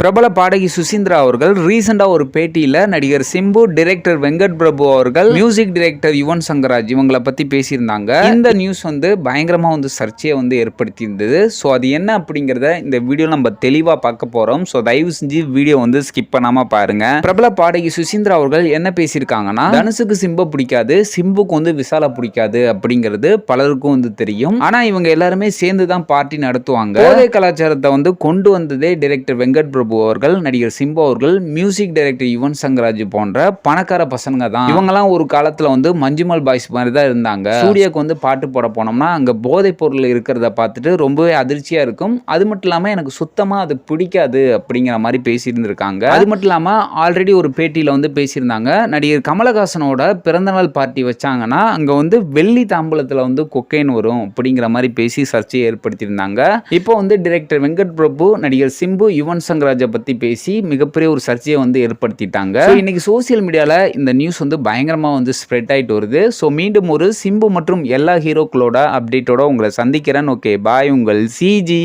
பிரபல பாடகி சுசீந்திரா அவர்கள் ரீசெண்டாக ஒரு பேட்டியில் நடிகர் சிம்பு டிரெக்டர் வெங்கட் பிரபு அவர்கள் மியூசிக் டிரெக்டர் யுவன் சங்கராஜ் இவங்களை பற்றி பேசியிருந்தாங்க. இந்த நியூஸ் வந்து பயங்கரமாக வந்து சர்ச்சையை வந்து ஏற்படுத்தி இருந்தது ஸோ அது என்ன அப்படிங்கிறத இந்த வீடியோ நம்ம தெளிவாக பார்க்க போகிறோம் ஸோ தயவு செஞ்சு வீடியோ வந்து ஸ்கிப் பண்ணாமல் பாருங்க. பிரபல பாடகி சுசீந்திரா அவர்கள் என்ன பேசியிருக்காங்கன்னா தனுசுக்கு சிம்பு பிடிக்காது சிம்புக்கு வந்து விசாலா பிடிக்காது அப்படிங்கிறது பலருக்கும் வந்து தெரியும். ஆனால் இவங்க எல்லாருமே சேர்ந்து தான் பார்ட்டி நடத்துவாங்க. போதை கலாச்சாரத்தை வந்து கொண்டு வந்ததே டிரெக்டர் வெங்கட் பிரபு அவர்கள் நடிகர் சிம்பு அவர்கள் மியூசிக் டைரக்டர் யுவன் சங்கராஜ் போன்ற பணக்கார பசங்க தான். இவங்கெல்லாம் ஒரு காலத்துல வந்து மஞ்சுமல் பாய்ஸ் மாதிரி தான் இருந்தாங்க. சூர்யாவுக்கு வந்து பாட்டு போட போனோம்னா அங்க போதைப் பொருள் இருக்கிறத பார்த்துட்டு ரொம்பவே அதிர்ச்சியா இருக்கும். அது மட்டும் இல்லாம எனக்கு சுத்தமா அது பிடிக்காது அப்படிங்கிற மாதிரி பேசியிருந்திருக்காங்க. அது மட்டும் இல்லாம ஆல்ரெடி ஒரு பேட்டியில வந்து பேசியிருந்தாங்க. நடிகர் கமலஹாசனோட பிறந்தநாள் பார்ட்டி வச்சாங்கன்னா அங்க வந்து வெள்ளி தாம்பூலத்தில் வந்து கொக்கைன் வரும் அப்படிங்கிற மாதிரி பேசி சர்ச்சையை ஏற்படுத்தியிருந்தாங்க. இப்போ வந்து டிரெக்டர் வெங்கட் பிரபு நடிகர் சிம்பு யுவன் சங்கராஜ் பத்தி பேசி மிகப்பெரிய ஒரு சர்ச்சையை வந்து ஏற்படுத்திட்டாங்க. இன்னைக்கு சோசியல் மீடியால இந்த நியூஸ் வந்து பயங்கரமா வந்து ஸ்ப்ரெட் ஆயிட்டு வருது. ஸோ மீண்டும் ஒரு சிம்பு மற்றும் எல்லா ஹீரோக்களோட அப்டேட்டோட உங்களை சந்திக்கிறேன். ஓகே பாய் உங்கள் சிஜி